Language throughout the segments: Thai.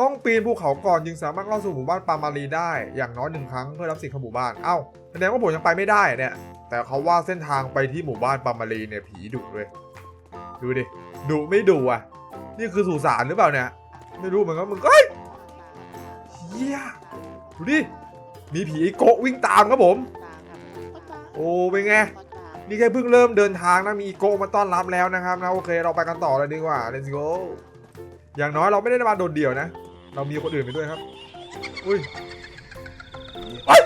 ต้องปีนภูเขาก่อนจึงสามารถเข้าสู่หมู่บ้านปามารีได้อย่างน้อยหนึ่งครั้งเพื่อรับสิทธิ์เข้าหมู่บ้าน เอ้าแสดงว่าผมยังไปไม่ได้เนี่ย แต่เขาว่าเส้นทางไปที่หมู่บ้านปามารีเนี่ยผีดุเลย ดูดิ ดุไม่ดุอะ นี่คือสุสานหรือเปล่าเนี่ย ไม่รู้เหมือนกันมึงก็เฮ้ยเฮียดูดิ มีผีโกะวิ่งตามครับผม โอ้เป็นไง นี่แค่เพิ่งเริ่มเดินทางนะมีอีโกะมาต้อนรับแล้วนะครับนะโอเคเราไปกันต่อเลยดีกว่า let's go อย่างน้อยเราไม่ได้มาโดดเดี่ยวนะ เรามีคนอื่นไปด้วยครับ อุ้ยเฮ้ย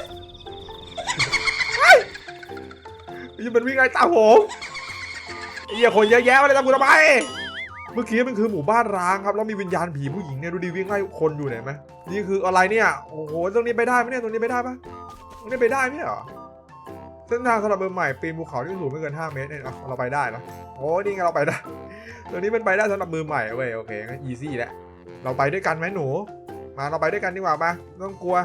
เฮ้ยนี่มันวิ่งไล่ตามผมไอ้เหี้ยคนเยอะแยะมาเลยตามกูทำไมเมื่อกี้มันคือหมู่บ้านร้างครับแล้วมีวิญญาณผีผู้หญิงเนี่ยดูดิวิ่งไล่คนอยู่ไหนไหมนี่คืออะไรเนี่ยโอ้โหตรงนี้ไปได้ไหมเนี่ยตรงนี้ไปได้ปะตรงนี้ไปได้ไหมเหรอเส้นทางสำหรับมือใหม่ปีนภูเขาที่สูงไม่เกิน 5 เมตรเนี่ยเอาเราไปได้นะโอ้นี่ไงเราไปได้ตัวนี้มันไปได้สำหรับมือใหม่เว้ยโอเคงั้นอีซี่แล้ว เราไปด้วยกันไหมหนู มาเราไปด้วยกันดีกว่ามาไม่ต้องกลัว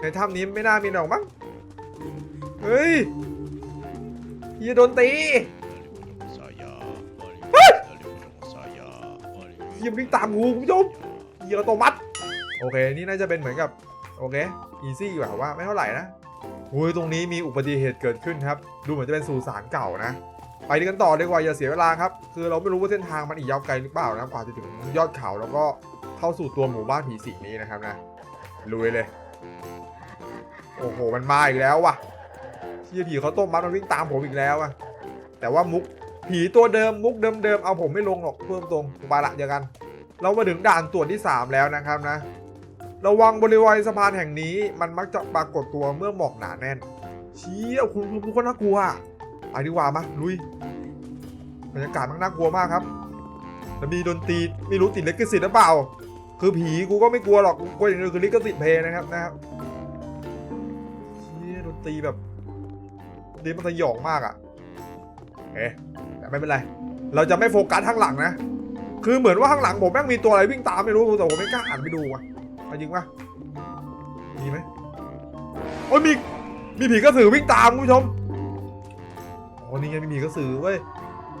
ในถ้ำนี้ไม่น่ามีหรอกมั้งเฮ้ยเฮียโดนตี saya saya เฮียวิ่งตามงูคุณผู้ชมเฮียโตมัดโอเค นี่น่าจะเป็นเหมือนกับ โอเค อีซี่แบบว่าไม่เท่าไหร่นะอุ้ยตรงนี้มีอุบัติเหตุเกิดขึ้นครับ ดูเหมือนจะเป็นสุสานเก่านะ ไปกันต่อดีกว่าอย่าเสียเวลาครับ คือเราไม่รู้ว่าเส้นทางมันอีกยาวไกลหรือเปล่านะกว่าจะถึงยอดเขาแล้วก็เข้าสู่ตัวหมู่บ้านผีสิงนี้นะครับนะลุยเลย โอ้โหมันมาอีกแล้วว่ะเชี่ผีเขาต้มมัดมันวิ่งตามผมอีกแล้วอะแต่ว่ามุกผีตัวเดิมมุกเดิมๆเอาผมไม่ลงหรอกเพิ่มตรงไปละเจอกัน เรามาถึงด่านตรวจที่ 3 แล้วนะครับนะ ระวังบริเวณสะพานแห่งนี้มันมักจะปรากฏตัวเมื่อหมอกหนาแน่น เชี่ยคุณคุณคนน่ากลัว อะไปดีกว่ามาลุยบรรยากาศมันน่ากลัวมากครับแล้วมีดนตรีไม่รู้ติดลิขสิทธิ์หรือเปล่า คือผีกูก็ไม่กลัวหรอกกูกลัวอย่างเดียวคือลิขสิทธิ์เพลงนะครับนะครับเชี่ดนตรีแบบดนตรีมันสยองมากอะเอ๊ะแต่ไม่เป็นไร เราจะไม่โฟกัสข้างหลังนะคือเหมือนว่าข้างหลังผมแม่งมีตัวอะไรวิ่งตามไม่รู้แต่ผมไม่กล้าหันไปดูว่ะอาจริงปะมีไหมโอ้ยมีมีผีกระสือวิ่งตามคุณผู้ชม โอ้นี่ไงมีผีกระสือเว้ย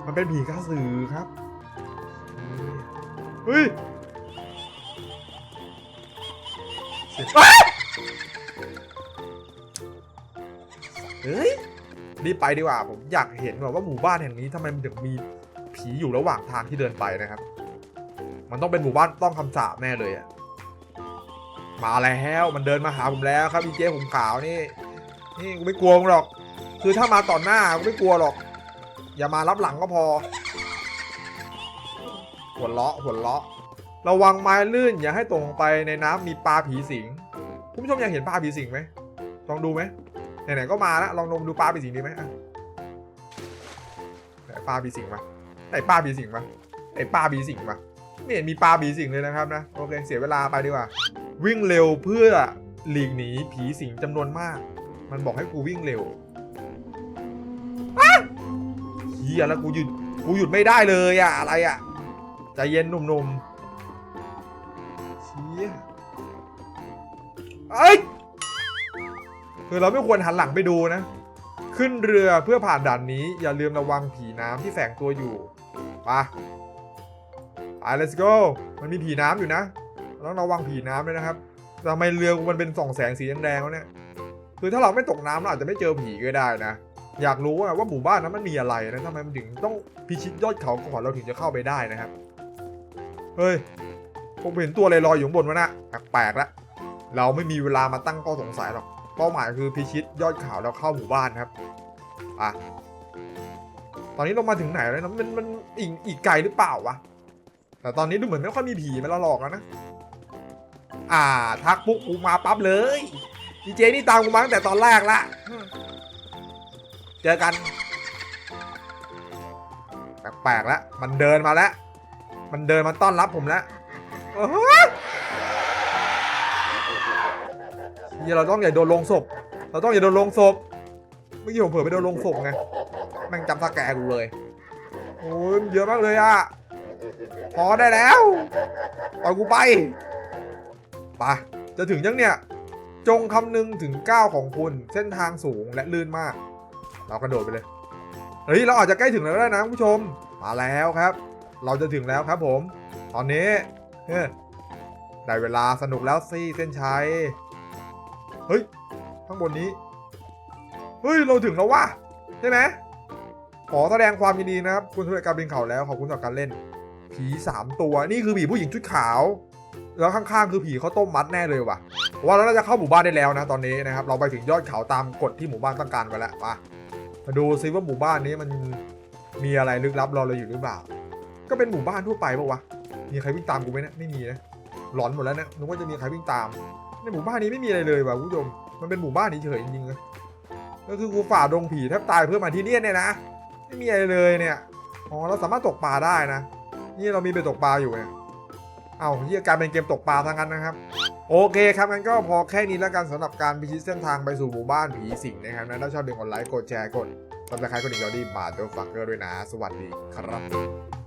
มันเป็นผีกระสือครับ เฮ้ยเฮ้ยรีบไปดีกว่า ผมอยากเห็นแบบว่าหมู่บ้านแห่งนี้ทำไมมันถึงมีผีอยู่ระหว่างทางที่เดินไปนะครับ มันต้องเป็นหมู่บ้านต้องคำสาปแน่เลยอะมาแล้วมันเดินมาหาผมแล้วครับอีเจ๊ผมขาวนี่ นี่กูไม่กลัวมึงหรอก คือถ้ามาต่อหน้ากูไม่กลัวหรอก อย่ามารับหลังก็พอ หัวเลาะหัวเลาะ ระวังไม้ลื่นอย่าให้ตกลงไปในน้ำมีปลาผีสิงคุณผู้ชมอยากเห็นปลาผีสิงไหมลองดูไหมไหนๆก็มาแล้วลองลงดูปลาผีสิงดีไหมไหนปลาผีสิงมาไหนปลาบีสิงปะไหนปลาบีสิงปะไม่เห็นมีปลาบีสิงเลยนะครับนะโอเคเสียเวลาไปดีกว่า วิ่งเร็วเพื่อหลีกหนีผีสิงจำนวนมาก มันบอกให้กูวิ่งเร็ว ฮียแล้วกูหยุดกูหยุดไม่ได้เลยอะอะไรอะใจเย็นหนุ่มๆเชี่ยเอ้ยคือเราไม่ควรหันหลังไปดูนะ ขึ้นเรือเพื่อผ่านด่านนี้ อย่าลืมระวังผีน้ำที่แฝงตัวอยู่ไปไป let's go มันมีผีน้ำอยู่นะต้องระวังผีน้ำด้วยนะครับทำไมเรือมันเป็นส่องแสงสีแดงๆวเนี่ย คือถ้าเราไม่ตกน้ำเราอาจจะไม่เจอผีก็ได้นะ อยากรู้ว่าหมู่บ้านนั้นมันมีอะไรนะทำไมมันถึงต้องพิชิตยอดเขาก่อนเราถึงจะเข้าไปได้นะครับ เฮ้ยผมเห็นตัวอะไรลอยอยู่บนวะนะแปลกๆละเราไม่มีเวลามาตั้งข้อสงสัยหรอกเป้าหมายคือพิชิตยอดเขาแล้วเข้าหมู่บ้านครับอะตอนนี้เรามาถึงไหนแล้วนะมันมันอีกอีกไกลหรือเปล่าวะแต่ตอนนี้ดูเหมือนไม่ค่อยมีผีมาหลอกแล้วนะอ่า ทักปุ๊บกูมาปั๊บเลยดีเจนี่ตามกูมาตั้งแต่ตอนแรกละ จอกัน แปลกๆแล้วมันเดินมาแล้ว มันเดินมาต้อนรับผมแล้วโอ้โหเหี้ยเราต้องอย่าโดนลงศพ เราต้องอย่าโดนลงศพ เมื่อกี้ผมเผลอไปโดนลงศพไง แม่งจำสแกกูเลยโอ้ยเยอะมากเลยอะพอได้แล้ว ปล่อยกูไปไปจะถึงยังเนี่ย จงคำนึงถึงก้าวของคุณ เส้นทางสูงและลื่นมาก เรากระโดดไปเลย เฮ้ย เราอาจจะใกล้ถึงแล้วได้นะคุณผู้ชม มาแล้วครับ เราจะถึงแล้วครับผม ตอนนี้ได้เวลาสนุกแล้วสิเส้นชัย เฮ้ย ข้างบนนี้ เฮ้ย เราถึงแล้วว่ะใช่ไหมขอแสดงความยินดีนะครับ คุณสำเร็จการบินเขาแล้วขอบคุณต่อการเล่น ผีสามตัว นี่คือผีผู้หญิงชุดขาว แล้วข้างๆ คือผีข้าวต้มมัดแน่เลยว่ะว่าเราจะเข้าหมู่บ้านได้แล้วนะตอนนี้นะครับ เราไปถึงยอดเขาตามกฎที่หมู่บ้านต้องการไปแล้วมา มาดูซิว่าหมู่บ้านนี้มันมีอะไรลึกลับรอเราอยู่หรือเปล่า ก็เป็นหมู่บ้านทั่วไปปะวะ มีใครวิ่งตามกูไหมเนะไม่มีนะ หลอนหมดแล้วนะนึกว่าจะมีใครวิ่งตาม ในหมู่บ้านนี้ไม่มีอะไรเลยว่ะคุณผู้ชม มันเป็นหมู่บ้านเฉยจริงๆนะก็คือกูฝ่าดงผีแทบตายเพื่อมาที่เนี่ยเนี่ยนะ ไม่มีอะไรเลยเนี่ย อ๋อเราสามารถตกปลาได้นะ นี่เรามีเบ็ดตกปลาอยู่เนี่ย เอาเหียการเป็นเกมตกปลาทั้งนั้นนะครับ โอเคครับงั้นก็พอแค่นี้แล้วกันสำหรับการพิชิตเส้นทางไปสู่หมู่บ้านผีสิงนะครับนะถ้าชอบดึงกดไลค์กดแชร์กดซับสไครต์กดดิ่งดาวดีบาทเดอร์ฟักเกอร์ด้วยนะ สวัสดีครับ